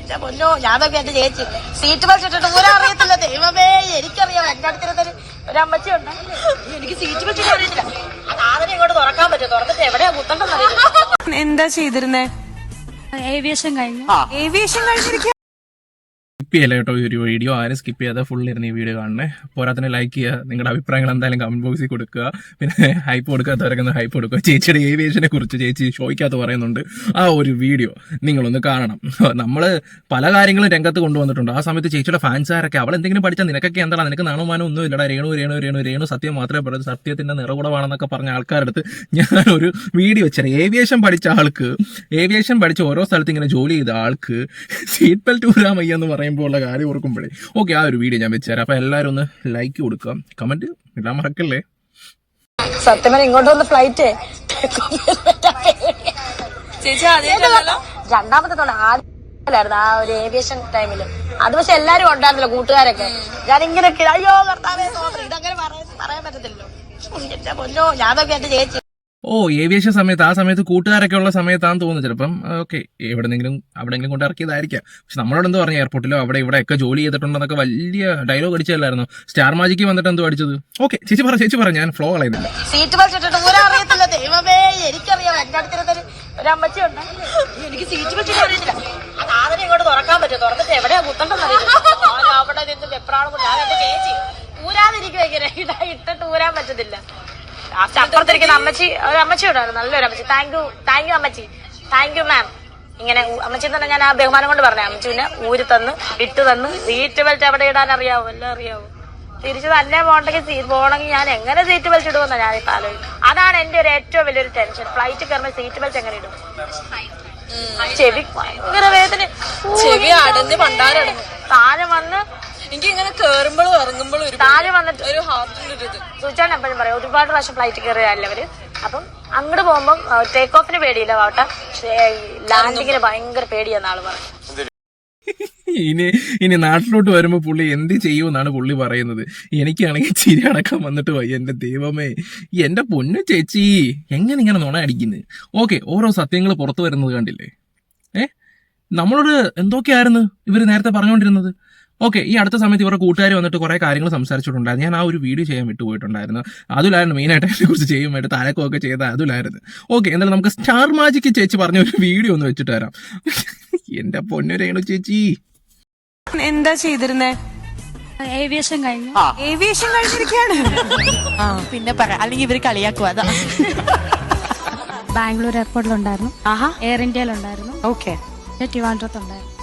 എന്റെ പൊന്നോ ഞാനൊക്കെ എന്റെ ചേച്ചി. സീറ്റ് ബസ് ഇട്ടിട്ട് ഊരാ അറിയത്തില്ല. ദൈവമേ എനിക്കറിയാം. എന്റെ അടുത്തിരുന്നൊരു ഒരു അമ്മച്ചി ഉണ്ട്. എനിക്ക് സീറ്റ് വെച്ചിട്ട് അറിയത്തില്ല. അത് ആദ്യം ഇങ്ങോട്ട് തുറക്കാൻ പറ്റും തുറന്നിട്ട് എവിടെയാ കുത്തണ്ടെന്ന് എന്താ ചെയ്തിരുന്നേ? ഏവിയേഷൻ കഴിഞ്ഞു. ഏവിയേഷൻ കഴിഞ്ഞിരിക്കുക സ്കിപ്പ് ചെയ്യല്ല കേട്ടോ ഒരു വീഡിയോ ആരും സ്കിപ്പ് ചെയ്യാതെ ഫുൾ ഇരുന്ന് ഈ വീഡിയോ കാണണേ. പോരാത്തന്നെ ലൈക്ക് ചെയ്യുക. നിങ്ങളുടെ അഭിപ്രായങ്ങൾ എന്തായാലും കമന്റ് ബോക്സിൽ കൊടുക്കുക. പിന്നെ ഹൈപ്പ് കൊടുക്കാത്തവരൊക്കെ ഒന്ന് ഹൈപ്പ് കൊടുക്കുക. ചേച്ചിയുടെ ഏവിയേഷനെ കുറിച്ച് ചേച്ചി ഷോയ്ക്കകത്ത് പറയുന്നുണ്ട്. ആ ഒരു വീഡിയോ നിങ്ങളൊന്ന് കാണണം. നമ്മൾ പല കാര്യങ്ങളും രംഗത്ത് കൊണ്ടുവന്നിട്ടുണ്ട്. ആ സമയത്ത് ചേച്ചിയുടെ ഫാൻസുകാരൊക്കെ അവൾ എന്തെങ്കിലും പഠിച്ചാൽ നിനക്കൊക്കെ എന്താണ് നിനക്ക് നാണുമാനം ഒന്നും ഇല്ലടാ. രേണു രേണു രേണു രേണു സത്യം മാത്രമേ പറയൂ സത്യത്തിന്റെ നിറകുടമാണെന്നൊക്കെ പറഞ്ഞ ആൾക്കാരുടെ അടുത്ത് ഞാനൊരു വീഡിയോ വെച്ചാൽ ഏവിയേഷൻ പഠിച്ച ആൾക്ക് ഏവിയേഷൻ പഠിച്ച ഓരോ സ്ഥലത്ത് ഇങ്ങനെ ജോലി ചെയ്ത ആൾക്ക് സീറ്റ് ബെൽറ്റ് ഊരാമയ്യെന്ന് പറയുമ്പോൾ ഉള്ള കാര്യം ഓർക്കുമ്പോഴേ. ഓക്കെ ആ ഒരു വീഡിയോ ഞാൻ വെച്ചുതരാം. അപ്പൊ എല്ലാവരും ഒന്ന് ലൈക്ക് കൊടുക്കുക. കമന്റ് ഇടാൻ മറക്കല്ലേ? സത്യം പറഞ്ഞാൽ ഇങ്ങോട്ട് വന്ന് ഫ്ലൈറ്റ് രണ്ടാമത്തെ തവണ ആദ്യമായിരുന്നു ആ ഒരു ഏവിയേഷൻ ടൈമിൽ അത് പക്ഷെ എല്ലാരും ഉണ്ടായിരുന്നല്ലോ കൂട്ടുകാരൊക്കെ. ഞാൻ ഇങ്ങനെ അയ്യോ സ്തോത്രം. ഇതങ്ങനെ പറയാൻ പറയാൻ പറ്റത്തില്ലല്ലോ. എന്റെ പൊന്നോ ഞാനൊക്കെ എന്റെ ചേച്ചി ഓ ഏവിയേഷൻ സമയത്ത് ആ സമയത്ത് കൂട്ടുകാരൊക്കെ ഉള്ള സമയത്താന്ന് തോന്നുന്നു ചിലപ്പം. ഓക്കെ എവിടെന്നെങ്കിലും അവിടെങ്കിലും കൊണ്ട് ഇറക്കിയതായിരിക്കാം. പക്ഷെ നമ്മളോട് എന്ത് പറഞ്ഞു എയർപോർട്ടിലോ അവിടെ ഇവിടെ ഒക്കെ ജോലി ചെയ്തിട്ടുണ്ടെന്നൊക്കെ വലിയ ഡയലോഗ് അടിച്ചല്ലായിരുന്നു സ്റ്റാർ മാജിക്ക് വന്നിട്ട് എന്തോ അടിച്ചത്? ഓക്കെ ചേച്ചി പറ ചേച്ചി പറ ഞാൻ ഫ്ലോ കളയുന്നില്ല. സീറ്റ് ദൈവമേ അമ്മച്ചി ഉണ്ട്. എനിക്ക് സീറ്റ് ഇങ്ങോട്ട് തുറക്കാൻ തുറന്നിട്ട് എവിടെയാ അവിടെ നിന്ന് ഇട്ടിട്ട് ഊരാൻ പറ്റത്തില്ല. ലാസ്റ്റ് അപ്പുറത്തിരിക്കുന്ന അമ്മച്ചി ഒരു അമ്മച്ചി ഉണ്ടായിരുന്നു നല്ലൊരു അമ്മച്ചി. താങ്ക് യു താങ്ക് യു അമ്മച്ചി. താങ്ക് യു മാം ഇങ്ങനെ അമ്മച്ചി തന്നെ ഞാൻ ആ ബഹുമാനം കൊണ്ട് പറഞ്ഞു അമ്മച്ചിനെ പിന്നെ ഊരി തന്നു വിട്ടു തന്നു. സീറ്റ് ബെൽറ്റ് എവിടെ ഇടാൻ അറിയാവോ? എല്ലാം അറിയാവോ? തിരിച്ചു തന്നെ പോകണ്ടെങ്കിൽ പോകണമെങ്കിൽ ഞാൻ എങ്ങനെ സീറ്റ് ബെൽറ്റ് ഇടുമെന്ന് ഞാൻ ഇപ്പൊ ആലോചിക്കും അതാണ് എന്റെ ഒരു ഏറ്റവും വലിയൊരു ടെൻഷൻ ഫ്ലൈറ്റ് കയറുമ്പോൾ സീറ്റ് ബെൽറ്റ് എങ്ങനെ ഇടും? ചെവി ഭയങ്കര വേദന. ചെവി അടഞ്ഞ് പണ്ടാരടഞ്ഞു താഴെ വന്ന് എനിക്ക് ഇങ്ങനെ കേറുമ്പോഴും ഇറങ്ങുമ്പോഴും ഒരു താഴെ വന്നിട്ട് ഒരു ഹാർട്ടിന്റെ ഒരു ഇത്. എപ്പോഴും പറയും ഒരുപാട് പ്രാവശ്യം ഫ്ലൈറ്റ് കയറിയല്ലേ അവർ? അപ്പം അങ്ങോട്ട് പോകുമ്പോ ടേക്ക് ഓഫിന് പേടിയില്ല വാട്ട ലാൻഡിങ്ങിന് ഭയങ്കര പേടിയെന്ന ആൾ പറഞ്ഞു ഇനി ഇനി നാട്ടിലോട്ട് വരുമ്പോൾ പുള്ളി എന്ത് ചെയ്യുമെന്നാണ് പുള്ളി പറയുന്നത്. എനിക്കാണെങ്കിൽ ചിരി അടക്കം വന്നിട്ട് വയ്യ. എന്റെ ദൈവമേ. എന്റെ പൊന്നു ചേച്ചി എങ്ങനെ ഇങ്ങനെ നുണ അടിക്കുന്നത് ഓക്കെ ഓരോ സത്യങ്ങൾ പുറത്തു വരുന്നത് കണ്ടില്ലേ? ഏ? നമ്മളോട് എന്തൊക്കെയായിരുന്നു ഇവർ നേരത്തെ പറഞ്ഞുകൊണ്ടിരുന്നത്? ഓക്കെ ഈ അടുത്ത സമയത്ത് ഇവരുടെ കൂട്ടുകാർ വന്നിട്ട് കുറെ കാര്യങ്ങൾ സംസാരിച്ചിട്ടുണ്ടായിരുന്നു. ഞാൻ ആ ഒരു വീഡിയോ ചെയ്യാൻ വിട്ടുപോയിട്ടുണ്ടായിരുന്നു. അതിലായിരുന്നു മെയിനായിട്ട് അതിനെ കുറിച്ച് ചെയ്യുമായിട്ട് തലക്കൊക്കെ ചെയ്ത അതിലായിരുന്നു. ഓക്കെ എന്നാലും നമുക്ക് സ്റ്റാർ മാജിക്ക് ചേച്ചി പറഞ്ഞ ഒരു വീഡിയോ ഒന്ന് വെച്ചിട്ട് വരാം. എന്റെ പൊന്നു രേണു ചേച്ചി. എന്താ ചെയ്തിരുന്നേ? ഏവിയേഷൻ കഴിഞ്ഞു. ഏവിയേഷൻ കഴിഞ്ഞിരിക്കുകയാണ് ആ പിന്നെ പറ. അല്ലെങ്കിൽ ഇവർ കളിയാക്കുക അതാ. ബാംഗ്ലൂർ എയർപോർട്ടിലുണ്ടായിരുന്നു ആഹാ. എയർ ഇന്ത്യയിലുണ്ടായിരുന്നു ഓക്കെ ട്രിവാൻഡ്രത്തുണ്ടായിരുന്നു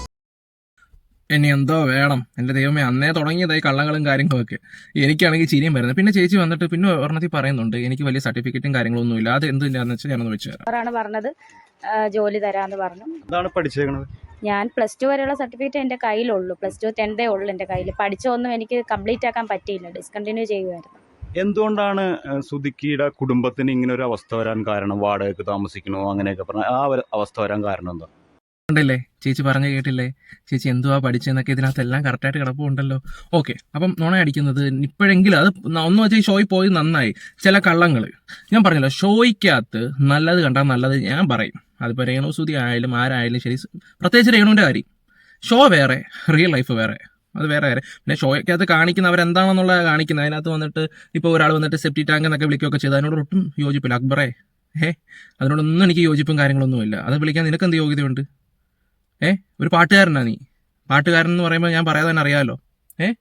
ഇനി എന്തോ വേണം. എന്റെ ദൈവമേ അന്നേ തുടങ്ങിയതായി കള്ളങ്ങളും കാര്യങ്ങളൊക്കെ. എനിക്കാണെങ്കിൽ ചിരിയും വരുന്നത് പിന്നെ ചേച്ചി വന്നിട്ട് പിന്നെ ഒരെണ്ണത്തിൽ പറയുന്നുണ്ട് എനിക്ക് വലിയ സർട്ടിഫിക്കറ്റും കാര്യങ്ങളൊന്നും ഇല്ല. അത് എന്തില്ലാന്ന് വെച്ചാൽ ഞാനൊന്ന് വെച്ചു തരാം. അവരാണ് പറഞ്ഞത് ജോലി തരാന്ന് പറഞ്ഞു. എന്താണ് പഠിച്ചേക്കണത്? ഞാൻ പ്ലസ് ടു വരെയുള്ള സർട്ടിഫിക്കറ്റ് എന്റെ കയ്യിലുള്ളൂ. പ്ലസ് ടു ടെൻതേ ഉള്ളൂ എന്റെ കയ്യിൽ പഠിച്ചൊന്നും എനിക്ക് കംപ്ലീറ്റ് ആക്കാൻ പറ്റിയില്ല. ഡിസ്കണ്ടിന്യൂ ചെയ്യുമായിരുന്നു എന്തുകൊണ്ടാണ് സുദിക്കിയുടെ സുധിക്കിയുടെ കുടുംബത്തിന് ഇങ്ങനെ ഒരു അവസ്ഥ വരാൻ കാരണം വാടകയ്ക്ക് താമസിക്കണോ അങ്ങനെയൊക്കെ പറഞ്ഞ ആ ഒരു അവസ്ഥ വരാൻ കാരണം എന്താ? ഉണ്ടല്ലേ ചേച്ചി പറഞ്ഞു കേട്ടില്ലേ? ചേച്ചി എന്തുവാ പഠിച്ചെന്നൊക്കെ ഇതിനകത്ത് എല്ലാം കറക്റ്റായിട്ട് കിടപ്പുണ്ടല്ലോ. ഓക്കെ അപ്പം നുണ അടിക്കുന്നത് ഇപ്പോഴെങ്കിലും അത് ഒന്ന് വെച്ചാൽ ഷോയിൽ പോയി നന്നായി. ചില കള്ളങ്ങൾ ഞാൻ പറഞ്ഞല്ലോ ഷോയ്ക്കകത്ത് നല്ലത് കണ്ടാൽ നല്ലത് ഞാൻ പറയും. അതിപ്പോൾ രേണു സുതി ആയാലും ആരായാലും ശരി പ്രത്യേകിച്ച് രേണുവിന്റെ കാര്യം. ഷോ വേറെ റിയൽ ലൈഫ് വേറെ. അത് വേറെ വേറെ പിന്നെ ഷോയ്ക്കകത്ത് കാണിക്കുന്ന അവരെന്താണെന്നുള്ള കാണിക്കുന്നത്. അതിനകത്ത് വന്നിട്ട് ഇപ്പോൾ ഒരാൾ വന്നിട്ട് സെപ്റ്റി ടാങ്ക് എന്നൊക്കെ വിളിക്കുകയൊക്കെ ചെയ്ത്. അതിനോട് ഒട്ടും യോജിപ്പില്ല. അക്ബറേ ഏഹ് അതിനോടൊന്നും എനിക്ക് യോജിപ്പും കാര്യങ്ങളൊന്നുമില്ല. അത് വിളിക്കാൻ നിനക്ക് എന്ത് യോഗ്യതയുണ്ട്? ഏ? ഒരു പാട്ടുകാരനാ നീ. പാട്ടുകാരൻ എന്ന് പറയുമ്പോൾ ഞാൻ പറയാതെ തന്നെ അറിയാമല്ലോ ഏ?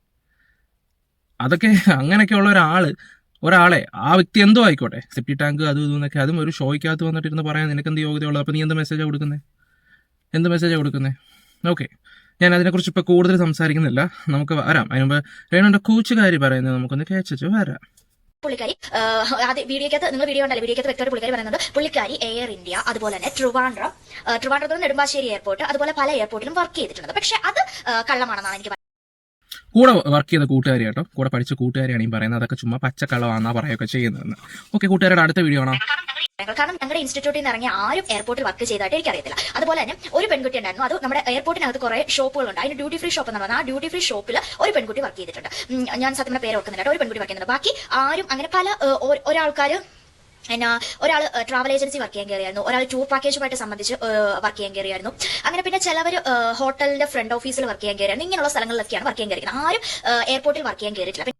അതൊക്കെ അങ്ങനെയൊക്കെയുള്ള ഒരാൾ ഒരാളെ ആ വ്യക്തി എന്തോ ആയിക്കോട്ടെ. സെപ്റ്റി ടാങ്ക് അത് ഇതെന്നൊക്കെ അതും ഒരു ഷോയ്ക്കകത്ത് വന്നിട്ടിരുന്ന് പറയാൻ നിനക്ക് എന്ത് യോഗ്യതയുള്ളത് അപ്പോൾ നീ എന്ത് മെസ്സേജാണ് കൊടുക്കുന്നത് എന്ത് മെസ്സേജാണ് കൊടുക്കുന്നത് ഓക്കെ ഞാൻ അതിനെക്കുറിച്ച് ഇപ്പോൾ കൂടുതൽ സംസാരിക്കുന്നില്ല. നമുക്ക് വരാം. അതിനുമ്പ് രേണുവിന്റെ കൂച്ചുകാരി പറയുന്നത് നമുക്കൊന്ന് കേച്ചു വരാം. പുള്ളിക്കാരി അത് വീഡിയോക്കകത്ത് നിങ്ങൾ വീഡിയോ ഉണ്ടല്ലോ വീഡിയോക്കകത്ത് വ്യക്തമായിട്ട് പുള്ളിക്കാരി പറയുന്നത് പുള്ളിക്കാരി എയർ ഇന്ത്യ അതുപോലെ തന്നെ ട്രിവാൻഡ്രം ട്രിവാൻഡ്രത്ത് നെടുമ്പാശ്ശേരി എയർപോർട്ട് അതുപോലെ പല എയർപോർട്ടിലും വർക്ക് ചെയ്തിട്ടുണ്ട് പക്ഷെ അത് കള്ളമാണെന്നാണ് എനിക്ക് കൂടെ വർക്ക് ചെയ്ത കൂട്ടുകാരി കേട്ടോ കൂടെ പഠിച്ച കൂട്ടുകാരിയാണ് ഈ പറയുന്നത്. അതൊക്കെ ചുമ്മാ പച്ചക്കള്ളമാണെന്നാ പറയൊക്കെ ചെയ്യുന്നതെന്ന്. ഓക്കെ കൂട്ടുകാരുടെ അടുത്ത വീഡിയോ ആണോ? കാരണം ഞങ്ങളുടെ ഇൻസ്റ്റിറ്റ്യൂട്ടിൽ നിന്ന് ഇറങ്ങിയ ആരും എയർപോർട്ടിൽ വർക്ക് ചെയ്തതായിട്ട് എനിക്കറിയത്തില്ല. അതുപോലെ തന്നെ ഒരു പെൺകുട്ടി ഉണ്ടായിരുന്നു. അത് നമ്മുടെ എയർപോർട്ടിനകത്ത് കുറെ ഷോപ്പുകളുണ്ട് അതിന് ഡ്യൂട്ടി ഫ്രീ ഷോപ്പ് എന്ന് പറഞ്ഞാൽ ആ ഡ്യൂട്ടി ഫ്രീ ഷോപ്പിൽ ഒരു പെൺകുട്ടി വർക്ക് ചെയ്തിട്ടുണ്ട്. ഞാൻ സത്യം പേര് ഓർക്കുന്നില്ല ഒരു പെൺകുട്ടി വർക്ക് ചെയ്യുന്നുണ്ട്. ബാക്കി ആരും അങ്ങനെ പല ഒരാൾക്കാർ എന്നാ ഒരാൾ ട്രാവൽ ഏജൻസി വർക്ക് ചെയ്യാൻ കയറിയായിരുന്നു. ഒരാൾ ടൂർ പാക്കേജുമായിട്ട് സംബന്ധിച്ച് വർക്ക് ചെയ്യാൻ കയറിയായിരുന്നു. അങ്ങനെ പിന്നെ ചിലവർ ഹോട്ടലിന്റെ ഫ്രണ്ട് ഓഫീസിൽ വർക്ക് ചെയ്യാൻ കയറിയായിരുന്നു. ഇങ്ങനെയുള്ള സ്ഥലങ്ങളിലൊക്കെയാണ് വർക്ക് ചെയ്യാൻ കയറിയത് ആരും എയർപോർട്ടിൽ വർക്ക് ചെയ്യാൻ കയറിയിട്ടില്ല.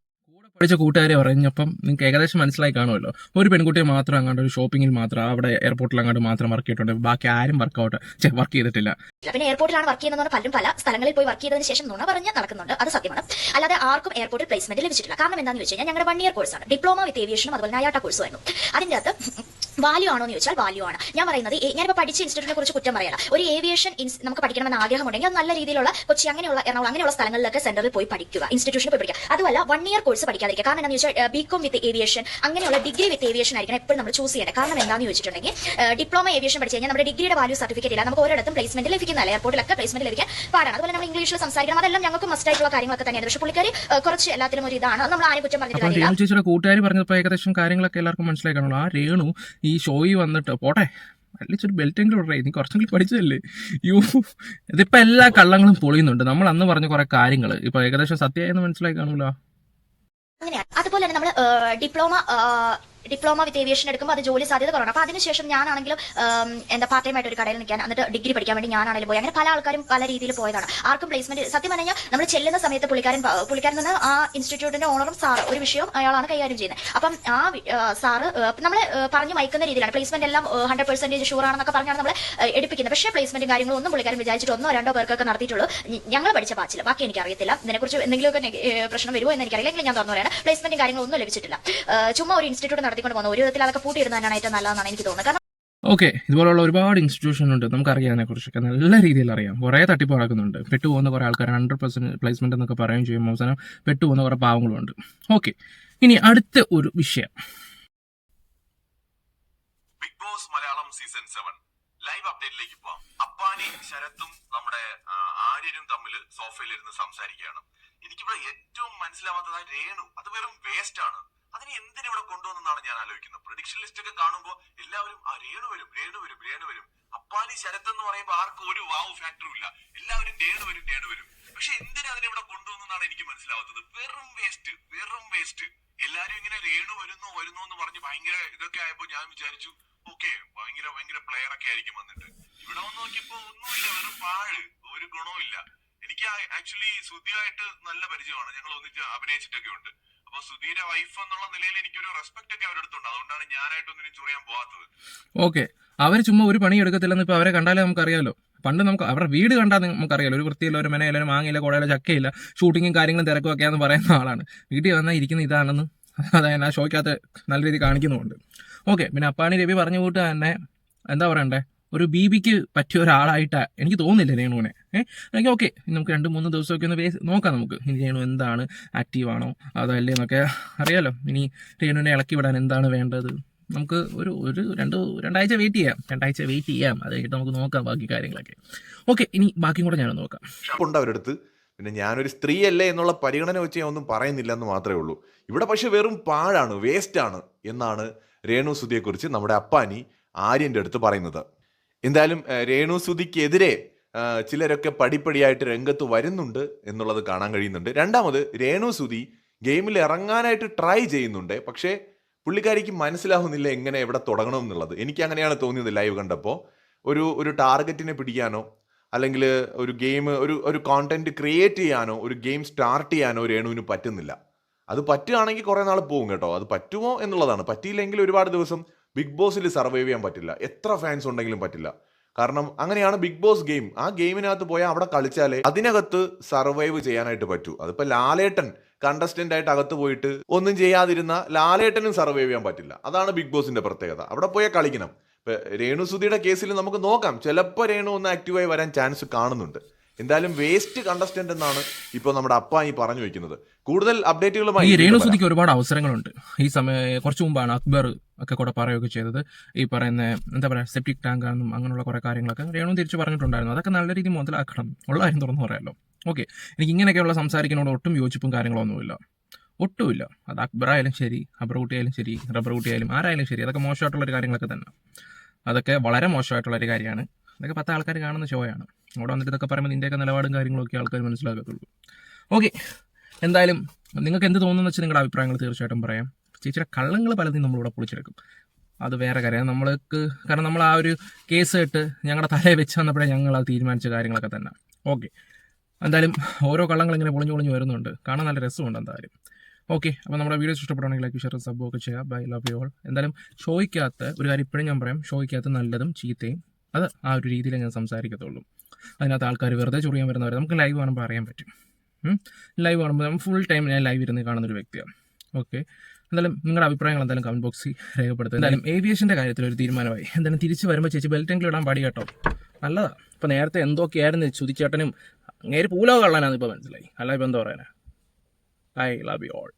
പഠിച്ച കൂട്ടുകാരെ പറഞ്ഞപ്പം നിങ്ങൾക്ക് ഏകദേശം മനസ്സിലായി കാണുമല്ലോ. ഒരു പെൺകുട്ടിയെ മാത്രം അങ്ങോട്ട് ഒരു ഷോപ്പിംഗിൽ മാത്രം അവിടെ എയർപോർട്ടിൽ അങ്ങോട്ട് മാത്രം വർക്ക് ചെയ്തിട്ടുണ്ട്. ബാക്കി ആരും വർക്ക് വർക്കൗട്ട് വർക്ക് ചെയ്തിട്ടില്ല. പിന്നെ എയർപോർട്ടിലാണ് വർക്ക് ചെയ്യുന്നത് പലരും പല സ്ഥലങ്ങളിൽ പോയി വർക്ക് ചെയ്തതിന് ശേഷം നുണ പറഞ്ഞ് നടക്കുന്നുണ്ട്. അത് സത്യമാണ്. അല്ലാതെ ആർക്കും എയർപോർട്ടിൽ പ്ലേസ്മെന്റ് ലഭിച്ചിട്ടില്ല. കാരണം എന്താണെന്ന് വെച്ച് കഴിഞ്ഞാൽ ഞങ്ങളുടെ വൺ ഇയർ കോഴ്സാണ് ഡിപ്ലോമ വിത്ത് ഏവിയേഷനും അതുപോലെ നയാട്ട കോഴ്സുമായിരുന്നു അതിന്റെ അകത്ത് വാല്യൂ ആണോ എന്ന് ചോദിച്ചാൽ വാല്യൂ ആണ്. ഞാൻ പറയുന്നത് ഞാനിപ്പോൾ പഠിച്ച ഇൻസ്റ്റിറ്റ്യൂട്ടിനെ കുറിച്ച് കുറ്റം പറയല ഒരു ഏവിയേഷൻ നമുക്ക് പഠിക്കണമെന്ന് ആഗ്രഹമുണ്ടെങ്കിൽ അത് നല്ല രീതിയിലുള്ള കൊച്ചി അങ്ങനെയുള്ള എറണാകുളം അങ്ങനെയുള്ള സ്ഥലങ്ങളിലൊക്കെ സെന്ററിൽ പോയി പഠിക്കുക ഇൻസ്റ്റിറ്റ്യൂഷനിൽ പോയി പഠിക്കുക. അതുമല്ല വൺ ഇയർ കോഴ്സ് പഠിക്കാതിരിക്കുക. കാരണം എന്താണെന്ന് വെച്ചാൽ ബികോം വിത്ത് ഏവിയേഷൻ അങ്ങനെയുള്ള ഡിഗ്രി വിത്ത് ഏവിയേഷൻ ആയിരിക്കണം എപ്പോഴും നമ്മൾ ചൂസ് ചെയ്യേണ്ടത്. കാരണം എന്താണെന്ന് ചോദിച്ചിട്ടുണ്ടെങ്കിൽ ഡിപ്ലോമ ഏവിയേഷൻ പഠിച്ചു കഴിഞ്ഞാൽ നമ്മുടെ ഡിഗ്രിയുടെ വാല്യൂ സർട്ടിഫിക്കറ്റ് ഇല്ല. നമുക്ക് ഒരിടത്തും പ്ലേസ്മെന്റ് ലഭിക്കുന്നില്ല. എയർപോർട്ടിലൊക്കെ പ്ലേസ്മെന്റ് ലഭിക്കാൻ പാടാണ്. അതുപോലെ നമ്മൾ ഇംഗ്ലീഷിൽ സംസാരിക്കണം. അതെല്ലാം ഞങ്ങൾക്ക് മസ്റ്റ് ആയിട്ടുള്ള കാര്യങ്ങളൊക്കെ തന്നെയാണ്. പക്ഷേ പുള്ളിക്കാരി കുറച്ച് എല്ലാത്തിലും ഒരു ഇതാണ്. നമ്മൾ ആരെ കുറ്റം പറഞ്ഞിട്ട് കൂട്ടുകാർ പറഞ്ഞപ്പോൾ ഏകദേശം കാര്യങ്ങളൊക്കെ എല്ലാവർക്കും മനസ്സിലാക്കാനുള്ളൂ ആ രേണു ഈ ഷോയിൽ വന്നിട്ട്. പോട്ടെ അറ്റ്ലീസ്റ്റ് ഒരു ബെൽറ്റ് എങ്കിലും ഉടറേ നീ കുറച്ചെങ്കിലും പഠിച്ചതല്ലേ? യു ഇതിപ്പോൾ എല്ലാ കള്ളങ്ങളും പൊളിയുന്നുണ്ട്. നമ്മൾ അന്ന് പറഞ്ഞ കുറെ കാര്യങ്ങൾ. ഇപ്പൊ ഏകദേശം സത്യമായെന്ന് മനസ്സിലായി കാണൂല അതുപോലെ തന്നെ നമ്മൾ ഡിപ്ലോമ ഡിപ്ലോമ വിത്ത് ഏവിയേഷൻ എടുക്കുമ്പോൾ അത് ജോലി സാധ്യത കുറവാണ്. അപ്പോൾ അതിനുശേഷം ഞാനാണെങ്കിലും എന്താ പാർട്ട് ടൈം ആയിട്ട് ഒരു കടയിൽ നിൽക്കാൻ എന്നിട്ട് ഡിഗ്രി പഠിക്കാൻ വേണ്ടി ഞാനാണെങ്കിലും പോയി. അങ്ങനെ പല ആൾക്കാരും പല രീതിയിൽ പോയതാണ്. ആർക്കും പ്ലേസ്മെന്റ് സത്യം പറഞ്ഞാൽ നമ്മൾ ചെല്ലുന്ന സമയത്ത് പുള്ളിക്കാരൻ പുള്ളിക്കാരൻ നിന്ന് ആ ഇൻസ്റ്റിറ്റ്യൂട്ടിന്റെ ഓണറും സാർ ഒരു വിഷയം അയാളാണ് കൈകാര്യം ചെയ്യുന്നത്. അപ്പം ആ സാറ് നമ്മളെ പറഞ്ഞു മയക്കുന്ന രീതിയിലാണ്. പ്ലേസ്മെന്റ് എല്ലാം ഹൺഡ്രഡ് പെർസെന്റേജ് ഷുവർ ആണെന്നൊക്കെ പറഞ്ഞാണ് നമ്മൾ എടുപ്പിക്കുന്നത്. പക്ഷേ പ്ലേസ്മെന്റ് കാര്യങ്ങളും ഒന്നും പുള്ളിക്കാരൻ വിചാരിച്ചിട്ട് ഒന്നോ രണ്ടോ പേർക്കൊക്കെ നടത്തിയിട്ടുള്ളൂ. ഞങ്ങൾ പഠിച്ച ബാച്ചിൽ ബാക്കി എനിക്ക് അറിയത്തില്ല ഇതിനെക്കുറിച്ച് എന്തെങ്കിലുമൊക്കെ പ്രശ്നം വരുമോ എന്ന് എനിക്കറിയില്ല. എങ്കിലും ഞാൻ തുറന്നു പറയാണ് പ്ലേസ്മെന്റും കാര്യങ്ങളും ലഭിച്ചിട്ടില്ല. ചുമ്മാ ഒരു ഇൻസ്റ്റിറ്റ്യൂട്ട് നടത്തിക്കൊണ്ട് പോകുന്നത്. ഒരു വിധത്തിൽ അതൊക്കെ പൂട്ടിയിടുന്നതാണ് ഏറ്റവും നല്ലതെന്നാണ് എനിക്ക് തോന്നുന്നത്. കാരണം ഓക്കെ ഇതുപോലുള്ള ഒരുപാട് ഇൻസ്റ്റിറ്റ്യൂഷൻ ഉണ്ട്. നമുക്ക് നമുക്കറിയാം അതിനെക്കുറിച്ചൊക്കെ. നല്ല രീതിയിൽ അറിയാം. കുറേ തട്ടിപ്പ് നടക്കുന്നുണ്ട്. പെട്ടുപോകുന്ന കുറേ ആൾക്കാർ ഹൺഡ്രഡ് പെർസെന്റ് പ്ലേസ്മെന്റ് എന്നൊക്കെ പറയുകയും ചെയ്യും. അവസാനം പെട്ടുപോകുന്ന കുറേ പാവങ്ങളുണ്ട് ഓക്കെ ഇനി അടുത്ത ഒരു വിഷയം. Bigg Boss Malayalam season seven live അപ്ഡേറ്റിലേക്ക് പോവാം. അപ്പാനി ശരത്തും നമ്മുടെ ആര്യനും തമ്മിൽ സോഫയിലിരുന്ന് സംസാരിക്കുകയാണ്. എനിക്കിവിടെ ഏറ്റവും മനസ്സിലാവാത്തതായി രേണു. അത് വെറും വേസ്റ്റ് ആണ്. അതിനെ എന്തിനിവിടെ കൊണ്ടുവന്നാണ് ഞാൻ ആലോചിക്കുന്നത്? പ്രൊഡിക്ഷൻ ലിസ്റ്റ് ഒക്കെ കാണുമ്പോൾ എല്ലാവരും ആ രേണു വരും രേണു വരും രേണു വരും. അപ്പാനി ശരത്ത് എന്ന് പറയുമ്പോൾ ആർക്കും ഒരു വാവ് ഫാക്ടറും ഇല്ല. എല്ലാവരും രേണു വരും രേണു വരും. പക്ഷെ എന്തിനാ അതിനെ ഇവിടെ കൊണ്ടുവന്നെന്നാണ് എനിക്ക് മനസ്സിലാവാത്തത്. വെറും വേസ്റ്റ് വെറും വേസ്റ്റ് എല്ലാരും ഇങ്ങനെ രേണു വരുന്നു വരുന്നു എന്ന് പറഞ്ഞ് ഭയങ്കര ഇതൊക്കെ ആയപ്പോ ഞാൻ വിചാരിച്ചു ഓക്കെ ഭയങ്കര ഭയങ്കര പ്ലെയർ ഒക്കെ ആയിരിക്കും വന്നിട്ട്. ഇവിടെ വന്ന് നോക്കിയപ്പോ ഒന്നുമില്ല വെറും പാഴ് ഒരു ഗുണവും ഇല്ല എനിക്ക് ആക്ച്വലി സുധിയായിട്ട് നല്ല പരിചയമാണ്. ഞങ്ങൾ ഒന്നിച്ച് അഭിനയിച്ചിട്ടൊക്കെ ഉണ്ട്. അപ്പൊ വൈഫ് എന്നുള്ള നിലയിൽ എനിക്കൊരു റെസ്പെക്ട് ഒക്കെ അവരെടുത്തുണ്ട് അതുകൊണ്ടാണ് ഞാനായിട്ടൊന്നിനും ചൊറിയാൻ പോവാത്തത്. ഓക്കെ അവർ ചുമ്മാ ഒരു പണി എടുക്കത്തില്ലെന്ന് ഇപ്പൊ അവരെ കണ്ടാലേ നമുക്കറിയാലോ. പണ്ട് നമുക്ക് അവരുടെ വീട് കണ്ടാൽ നമുക്കറിയാലോ. ഒരു വൃത്തിയില്ല ഒരു മെനയില്ല ഒരു മാങ്ങയില്ല കുടയില്ല ചക്കയില്ല ഷൂട്ടിങ്ങും കാര്യങ്ങളും തിരക്കും ഒക്കെയാന്ന് പറയുന്ന ആളാണ്. വീട്ടിൽ വന്നാൽ ഇരിക്കുന്ന ഇതാണെന്ന് അതായത് ആ ഷോയ്ക്കകത്ത് നല്ല രീതിയിൽ കാണിക്കുന്നുണ്ട് ഓക്കെ പിന്നെ അപ്പാണി രവി പറഞ്ഞു കൂട്ട് തന്നെ എന്താ പറയണ്ടേ? ഒരു ബി ബിക്ക് പറ്റിയ ഒരാളായിട്ട് എനിക്ക് തോന്നുന്നില്ല രേണുവിനെ. ഏഹ് ഓക്കെ നമുക്ക് രണ്ട് മൂന്ന് ദിവസമൊക്കെ ഒന്ന് നോക്കാം നമുക്ക്. ഇനി രേണു എന്താണ് ആക്റ്റീവ് ആണോ അതല്ലേ എന്നൊക്കെ അറിയാലോ. ഇനി രേണുവിനെ ഇളക്കി വിടാൻ എന്താണ് വേണ്ടത്? നമുക്ക് ഒരു ഒരു രണ്ട് രണ്ടാഴ്ച വെയിറ്റ് ചെയ്യാം. രണ്ടാഴ്ച വെയിറ്റ് ചെയ്യാം. അത് കഴിഞ്ഞിട്ട് നമുക്ക് നോക്കാം ബാക്കി കാര്യങ്ങളൊക്കെ. ഓക്കെ ഇനി ബാക്കിയും കൂടെ ഞാൻ നോക്കാം. ഉണ്ട് അവരടുത്ത്. പിന്നെ ഞാനൊരു സ്ത്രീയല്ലേ എന്നുള്ള പരിഗണന വെച്ച് ഞാൻ ഒന്നും പറയുന്നില്ല എന്ന് മാത്രമേ ഉള്ളൂ. ഇവിടെ പക്ഷെ വെറും പാഴാണ് വേസ്റ്റ് ആണ് എന്നാണ് രേണു സുധിയെക്കുറിച്ച് നമ്മുടെ അപ്പാനി ആര്യന്റെ അടുത്ത് പറയുന്നത്. എന്തായാലും രേണു സുധിക്കെതിരെ ഏഹ്, ചിലരൊക്കെ പടിപ്പടിയായിട്ട് രംഗത്ത് വരുന്നുണ്ട് എന്നുള്ളത് കാണാൻ കഴിയുന്നുണ്ട്. രണ്ടാമത് രേണു സുധി ഗെയിമിൽ ഇറങ്ങാനായിട്ട് ട്രൈ ചെയ്യുന്നുണ്ട്. പക്ഷേ പുള്ളിക്കാരിക്ക് മനസ്സിലാവുന്നില്ല എങ്ങനെ എവിടെ തുടങ്ങണം എന്നുള്ളത്. എനിക്ക് അങ്ങനെയാണ് തോന്നിയത് ലൈവ് കണ്ടപ്പോൾ ഒരു ഒരു ടാർഗറ്റിനെ പിടിക്കാനോ അല്ലെങ്കിൽ ഒരു ഗെയിം ഒരു ഒരു കോണ്ടന്റ് ക്രിയേറ്റ് ചെയ്യാനോ ഒരു ഗെയിം സ്റ്റാർട്ട് ചെയ്യാനോ രേണുവിന് പറ്റുന്നില്ല. അത് പറ്റുകയാണെങ്കിൽ കുറേ നാൾ പോകും കേട്ടോ. അത് പറ്റുമോ എന്നുള്ളതാണ്. പറ്റിയില്ലെങ്കിൽ ഒരുപാട് ദിവസം ബിഗ് ബോസിൽ സർവൈവ് ചെയ്യാൻ പറ്റില്ല. എത്ര ഫാൻസ് ഉണ്ടെങ്കിലും പറ്റില്ല. കാരണം അങ്ങനെയാണ് ബിഗ് ബോസ് ഗെയിം ആ ഗെയിമിനകത്ത് പോയാൽ അവിടെ കളിച്ചാലേ അതിനകത്ത് സർവൈവ് ചെയ്യാനായിട്ട് പറ്റൂ. അതിപ്പോൾ ലാലേട്ടൻ കണ്ടസ്റ്റന്റ് ആയിട്ട് അകത്ത് പോയിട്ട് ഒന്നും ചെയ്യാതിരുന്ന ലാലേട്ടനും സർവൈവ് ചെയ്യാൻ പറ്റില്ല. അതാണ് ബിഗ് ബോസിന്റെ പ്രത്യേകത. അവിടെ പോയാൽ കളിക്കണം. ഇപ്പൊ രേണു സുധിയുടെ കേസിൽ നമുക്ക് നോക്കാം. ചിലപ്പോൾ രേണു ഒന്ന് ആക്റ്റീവായി വരാൻ ചാൻസ് കാണുന്നുണ്ട്. എന്തായാലും വേസ്റ്റ് കണ്ടസ്റ്റന്റ് എന്നാണ് ഇപ്പോൾ നമ്മുടെ അപ്പായി പറഞ്ഞു വെക്കുന്നത്. കൂടുതൽ അപ്ഡേറ്റുകളുമായി ഈ വീണ്ടും സുധിക്ക് ഒരുപാട് അവസരങ്ങളുണ്ട്. ഈ സമയം കുറച്ച് മുമ്പാണ് അക്ബർ ഒക്കെ കൂടെ പറയുകയൊക്കെ ചെയ്തത്. ഈ പറയുന്ന എന്താ പറയുക സെപ്റ്റിക് ടാങ്ക് ആണെന്നും അങ്ങനെയുള്ള കുറേ കാര്യങ്ങളൊക്കെ രേണു തിരിച്ചു പറഞ്ഞിട്ടുണ്ടായിരുന്നു. അതൊക്കെ നല്ല രീതി മുതലാക്കണം. ഉള്ള കാര്യം തുറന്നു പറയാമല്ലോ ഓക്കെ എനിക്ക് ഇങ്ങനെയൊക്കെയുള്ള സംസാരിക്കുന്നതോട് ഒട്ടും യോജിപ്പും കാര്യങ്ങളൊന്നുമില്ല. ഒട്ടുമില്ല. അത് അക്ബർ ആയാലും ശരി അബർ കുട്ടിയായാലും ശരി റബ്ബർ കുട്ടിയായാലും ആരായാലും ശരി. അതൊക്കെ മോശമായിട്ടുള്ള ഒരു കാര്യങ്ങളൊക്കെ തന്നെ. അതൊക്കെ വളരെ മോശമായിട്ടുള്ള ഒരു കാര്യമാണ്. അതൊക്കെ പത്ത് ആൾക്കാർ കാണുന്ന ഷോയാണ് അവിടെ വന്നിട്ട് ഇതൊക്കെ പറയുമ്പോൾ നിന്റെയൊക്കെ നിലപാടും കാര്യങ്ങളൊക്കെ ആൾക്കാർ മനസ്സിലാക്കത്തുള്ളൂ ഓക്കെ എന്തായാലും നിങ്ങൾക്ക് എന്ത് തോന്നുന്നു വെച്ചാൽ നിങ്ങളുടെ അഭിപ്രായങ്ങൾ തീർച്ചയായിട്ടും പറയാം. ചേച്ചിയുടെ കള്ളങ്ങൾ പലതും നമ്മളിവിടെ പൊളിച്ചെടുക്കും. അത് വേറെ കാര്യം. നമ്മൾക്ക് കാരണം നമ്മൾ ആ ഒരു കേസ് ഇട്ട് ഞങ്ങളുടെ തലയെ വെച്ച് വന്നപ്പോഴേ ഞങ്ങൾ അത് തീരുമാനിച്ച കാര്യങ്ങളൊക്കെ തന്നെ. ഓക്കെ എന്തായാലും ഓരോ കള്ളങ്ങൾ ഇങ്ങനെ പൊളിഞ്ഞു പൊളിഞ്ഞു വരുന്നുണ്ട്. കാണാൻ നല്ല രസമുണ്ട് എന്തായാലും. ഓക്കെ അപ്പോൾ നമ്മുടെ വീഡിയോസ് ഇഷ്ടപ്പെടുകയാണെങ്കിൽ ലൈക്ക് ഷെയർ സബ് ഒക്കെ ചെയ്യുക. ബൈ ലവ് യു ഓൾ എന്തായാലും ഷോയ്ക്കകത്ത് ഒരു കാര്യം ഇപ്പോഴും ഞാൻ പറയാം. ഷോയ്ക്കകത്ത് നല്ലതും ചീത്തയും അത് ആ ഒരു രീതിയിലേ ഞാൻ സംസാരിക്കത്തുള്ളൂ. അതിനകത്ത് ആൾക്കാർ വെറുതെ ചൊറിയാൻ വരുന്നവർ നമുക്ക് ലൈവ് കാണുമ്പോൾ അറിയാൻ പറ്റും. ലൈവ് കാണുമ്പോൾ ഫുൾ ടൈം ഞാൻ ലൈവ് ഇരുന്ന് കാണുന്ന ഒരു വ്യക്തിയാണ്. ഓക്കെ എന്തായാലും നിങ്ങളുടെ അഭിപ്രായങ്ങൾ എന്തായാലും കമന്റ് ബോക്സിൽ രേഖപ്പെടുത്തുക. എന്തായാലും ഏവിയേഷന്റെ കാര്യത്തിൽ ഒരു തീരുമാനമായി. എന്തായാലും തിരിച്ച് വരുമ്പോൾ ചേച്ചി ബെൽറ്റെങ്കിലും ഇടാൻ പാടി കേട്ടോ. നല്ലതാ. ഇപ്പം നേരത്തെ എന്തൊക്കെയായിരുന്നു ചുതിച്ചേട്ടനും നേരെ പൂലോ കള്ളനാന്ന് ഇപ്പോൾ മനസ്സിലായി. അല്ല ഇപ്പം എന്താ പറയാനാ? I love you all